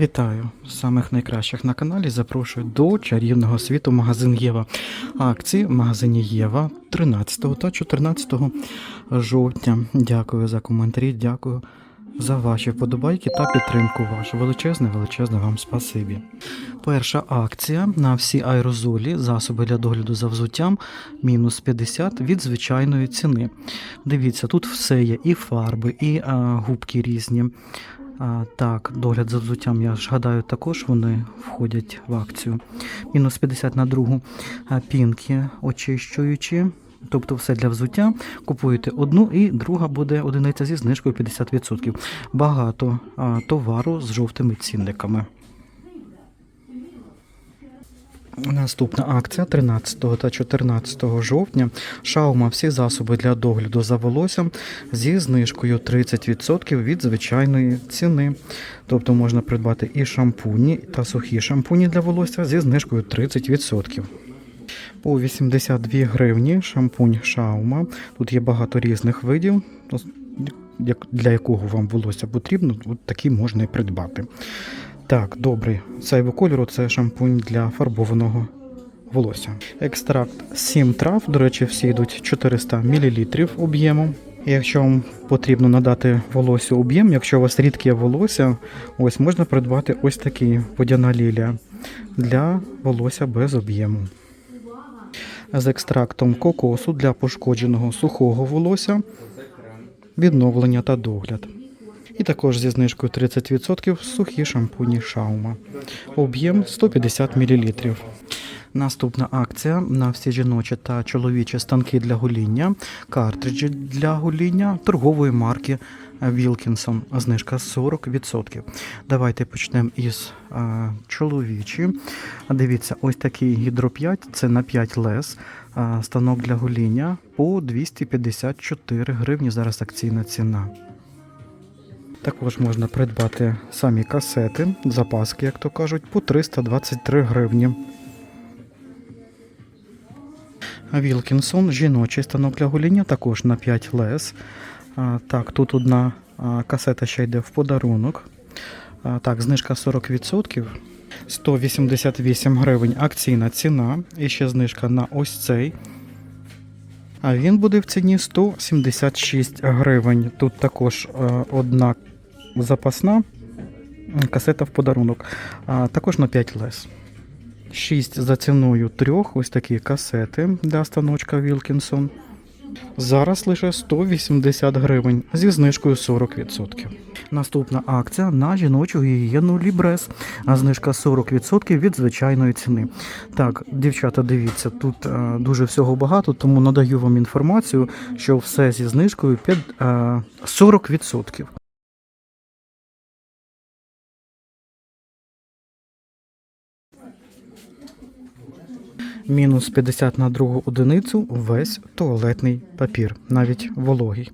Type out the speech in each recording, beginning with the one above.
Вітаю самих найкращих на каналі. Запрошую до чарівного світу магазин Єва. Акції в магазині Єва 13 та 14 жовтня. Дякую за коментарі, дякую за ваші вподобайки та підтримку вашу. Величезне, величезне вам спасибі. Перша акція на всі аерозолі, засоби для догляду за взуттям, мінус 50 від звичайної ціни. Дивіться, тут все є: і фарби, і а, губки різні. А, так, догляд за взуттям, я ж гадаю, також вони входять в акцію. Мінус 50 на другу а, пінки очищуючі. Тобто все для взуття. Купуєте одну і друга буде одиниця зі знижкою 50%. Багато а, товару з жовтими цінниками. Наступна акція 13 та 14 жовтня. Шаума всі засоби для догляду за волоссям зі знижкою 30% від звичайної ціни. Тобто можна придбати і шампуні та сухі шампуні для волосся зі знижкою 30%. По 82 гривні шампунь Шаума. Тут є багато різних видів. Для якого вам волосся потрібно, от такі можна і придбати. Так, добрий. Цей кольору це шампунь для фарбованого волосся. Екстракт 7 трав, до речі, всі йдуть 400 мл об'ємом. І Якщо вам потрібно надати волосю об'єм, якщо у вас рідке волосся, ось можна придбати ось такий водяна лілія для волосся без об'єму. З екстрактом кокосу для пошкодженого сухого волосся, відновлення та догляд. І також зі знижкою 30% сухі шампуні Шаума. Об'єм 150 мл. Наступна акція на всі жіночі та чоловічі станки для гоління, картриджі для гоління торгової марки Wilkinson. Знижка 40%. Давайте почнемо із е, чоловічі. Дивіться, ось такий гідро 5, це на 5 лес. е, Станок для гоління по 254 гривні. Зараз акційна ціна. Також можна придбати самі касети, запаски, як то кажуть, по 323 гривні. Вілкінсон, жіночий станок для гоління, також на 5 лес. Так, тут одна касета ще йде в подарунок. Так, знижка 40%. 188 гривень акційна ціна. І ще знижка на ось цей. А він буде в ціні 176 гривень. Тут також е, одна запасна касета в подарунок. А, також на 5 лес. 6 за ціною трьох ось такі касети для станочка Вілкінсон. Зараз лише 180 гривень зі знижкою 40%. Наступна акція на жіночу гігієну Лібрес. А знижка 40% від звичайної ціни. Так, дівчата, дивіться, тут е, дуже всього багато, тому надаю вам інформацію, що все зі знижкою під е, 40%. Мінус 50 на другу одиницю весь туалетний папір, навіть вологий.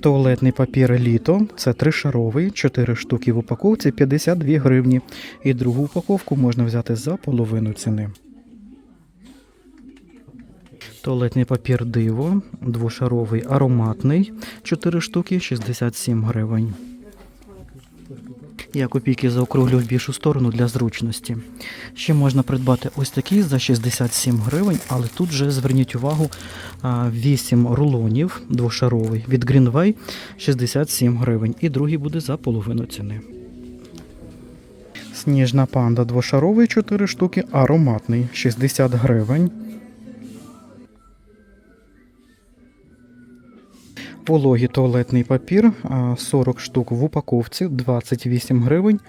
Туалетний папір літо це тришаровий, 4 штуки в упаковці 52 гривні. І другу упаковку можна взяти за половину ціни. Туалетний папір диво, двошаровий ароматний, 4 штуки 67 гривень. Я копійки заокруглю в більшу сторону для зручності. Ще можна придбати ось такий за 67 гривень, але тут вже зверніть увагу 8 рулонів двошаровий від Greenway 67 гривень. І другий буде за половину ціни. Сніжна панда двошаровий 4 штуки, ароматний 60 гривень. Вологий туалетний папір 40 штук в упаковці, 28 гривень,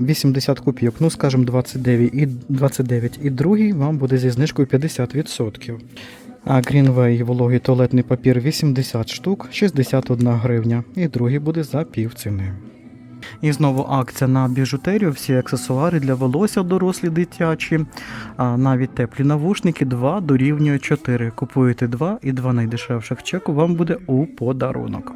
80 копійок, ну скажімо 29 і 29. І другий вам буде зі знижкою 50%. А Greenway вологий туалетний папір 80 штук, 61 гривня. І другий буде за пів ціни. І знову акція на біжутерію, всі аксесуари для волосся дорослі дитячі, а навіть теплі навушники 2 дорівнює 4. Купуєте 2 і 2 найдешевших чеку вам буде у подарунок.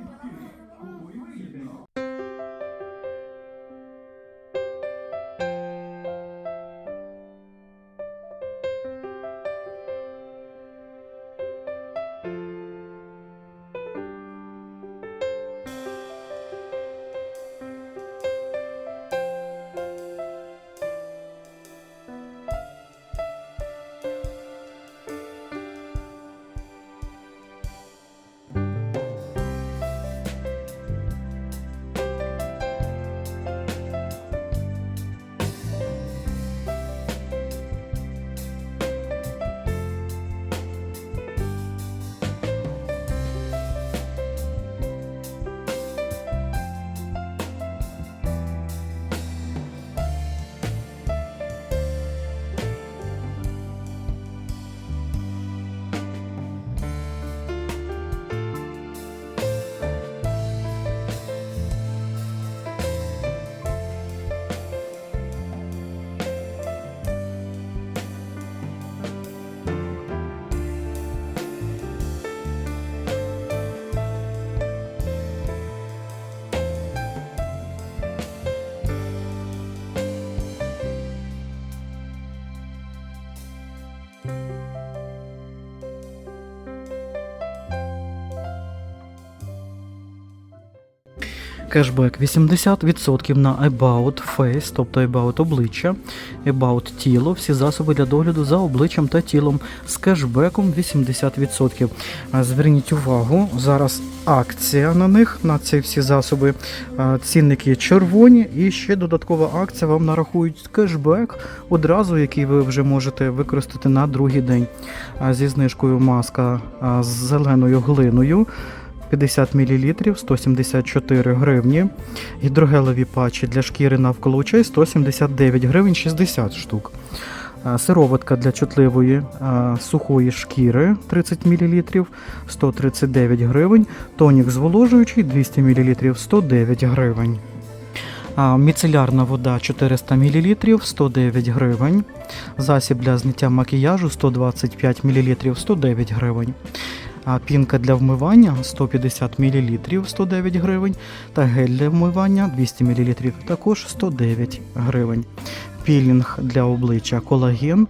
Кешбек 80% на About Face, тобто About обличчя, About тіло, всі засоби для догляду за обличчям та тілом з кешбеком 80%. Зверніть увагу, зараз акція на них, на ці всі засоби. Цінники червоні, і ще додаткова акція вам нарахують кешбек одразу, який ви вже можете використати на другий день. Зі знижкою маска з зеленою глиною. 50 мл 174 гривні. Гідрогелеві патчі для шкіри навколо очей 179 гривень 60 штук. Сироватка для чутливої а, сухої шкіри 30 мл 139 гривень. Тонік зволожуючий 200 мл 109 гривень. А, Міцелярна вода 400 мл 109 гривень. Засіб для зняття макіяжу 125 мл 109 гривень. Пінка для вмивання 150 мл 109 гривень. Та гель для вмивання 200 мл також 109 гривень. Пілінг для обличчя колаген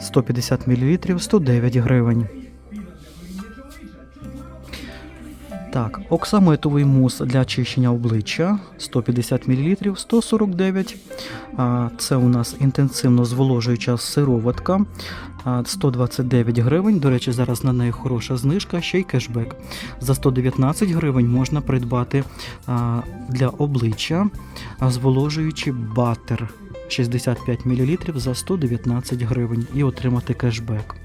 150 мл 109 гривень. Так, оксамитовий мус для очищення обличчя 150 мл 149. А, Це у нас інтенсивно зволожуюча сироватка 129 гривень. До речі, зараз на неї хороша знижка, ще й кешбек. За 119 гривень можна придбати для обличчя зволожуючий батер 65 мл за 119 гривень і отримати кешбек.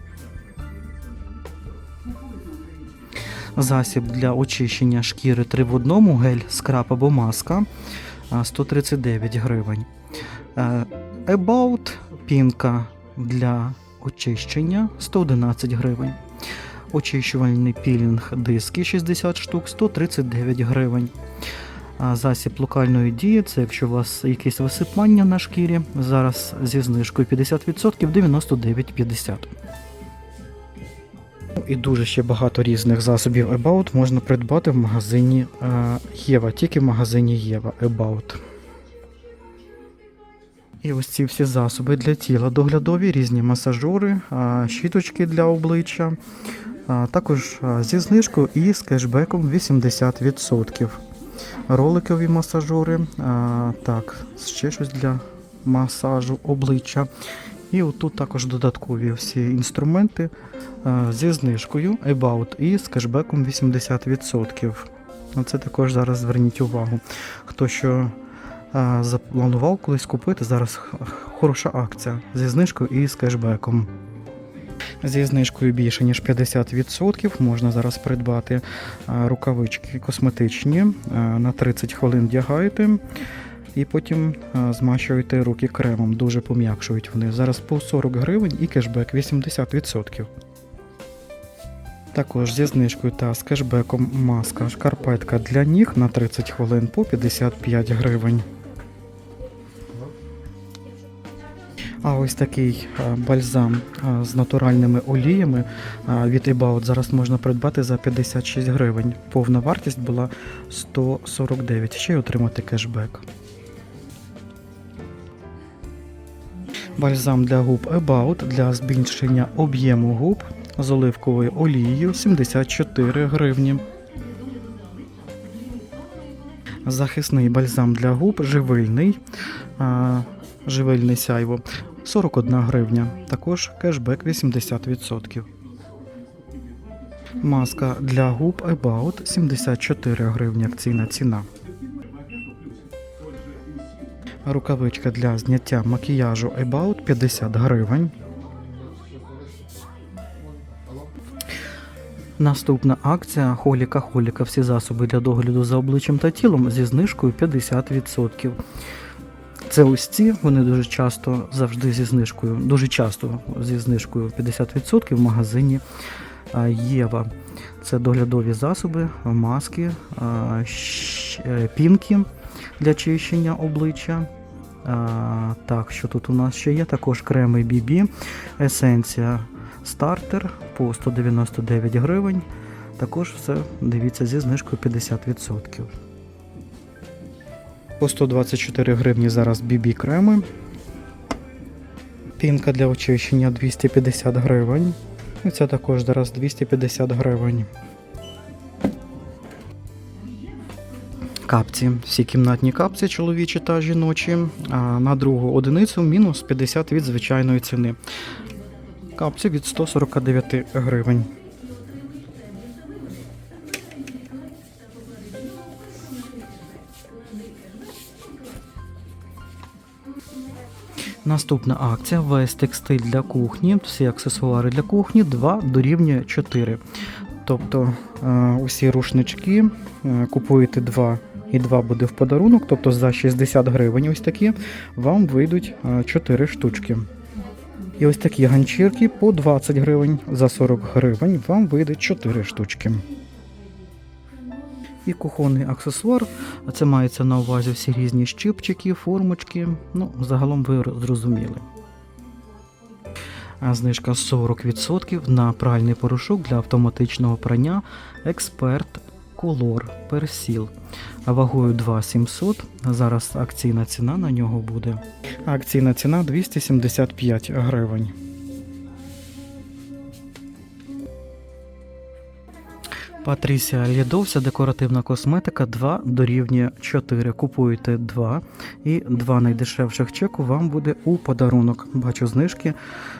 Засіб для очищення шкіри 3 в одному, гель, скраб або маска 139 гривень. Е, About пінка для очищення 111 гривень. Очищувальний пілінг диски 60 штук 139 гривень. Засіб локальної дії це якщо у вас якесь висипання на шкірі. Зараз зі знижкою 50% 99,50. І дуже ще багато різних засобів About можна придбати в магазині е, Єва, тільки в магазині Єва About. І ось ці всі засоби для тіла доглядові, різні масажори, щіточки для обличчя, також зі знижкою і з кешбеком 80%. Роликові масажори, так, ще щось для масажу обличчя. І отут також додаткові всі інструменти зі знижкою About і з кешбеком 80%. На це також зараз зверніть увагу. Хто що запланував колись купити, зараз хороша акція зі знижкою і з кешбеком. Зі знижкою більше ніж 50% можна зараз придбати рукавички косметичні. На 30 хвилин вдягаєте і потім а, змащуєте руки кремом. Дуже пом'якшують вони. Зараз по 40 гривень і кешбек 80%. Також зі знижкою та з кешбеком маска шкарпетка для ніг на 30 хвилин по 55 гривень. А ось такий бальзам з натуральними оліями від About зараз можна придбати за 56 гривень. Повна вартість була 149. Ще й отримати кешбек. Бальзам для губ About для збільшення об'єму губ з оливковою олією 74 гривні. Захисний бальзам для губ живильний. А, живильне сяйво 41 гривня. Також кешбек 80%. Маска для губ About 74 гривні акційна ціна. Рукавичка для зняття макіяжу About 50 гривень. Наступна акція Холіка Холіка. Всі засоби для догляду за обличчям та тілом зі знижкою 50%. Це ось ці, вони дуже часто завжди зі знижкою, дуже часто зі знижкою 50% в магазині Єва. Це доглядові засоби, маски, е, пінки для чищення обличчя. А, так, що тут у нас ще є? Також креми BB, есенція стартер по 199 гривень. Також все дивіться зі знижкою 50%. По 124 гривні зараз BB креми. Пінка для очищення 250 гривень. І це також зараз 250 гривень. Капці. Всі кімнатні капці, чоловічі та жіночі. А на другу одиницю мінус 50 від звичайної ціни. Капці від 149 гривень. Наступна акція весь текстиль для кухні, всі аксесуари для кухні 2 дорівнює 4. Тобто е, усі рушнички е, купуєте 2 і 2 буде в подарунок, тобто за 60 гривень ось такі вам вийдуть е, 4 штучки. І ось такі ганчірки по 20 гривень, за 40 гривень вам вийде 4 штучки. І кухонний аксесуар, це мається на увазі всі різні щипчики, формочки. Ну, загалом ви зрозуміли. Знижка 40% на пральний порошок для автоматичного прання Експерт Color Персіл. Вагою 2700. Зараз акційна ціна на нього буде. Акційна ціна 275 гривень. Патрісія Лідовся, декоративна косметика 2 дорівнює 4. Купуєте 2 і 2 найдешевших чеку вам буде у подарунок. Бачу, знижки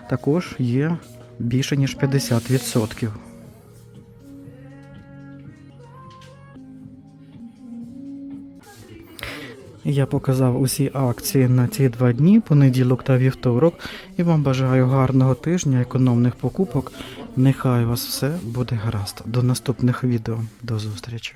також є більше ніж 50%. Я показав усі акції на ці два дні, понеділок та вівторок, і вам бажаю гарного тижня, економних покупок. Нехай у вас все буде гаразд. До наступних відео. До зустрічі.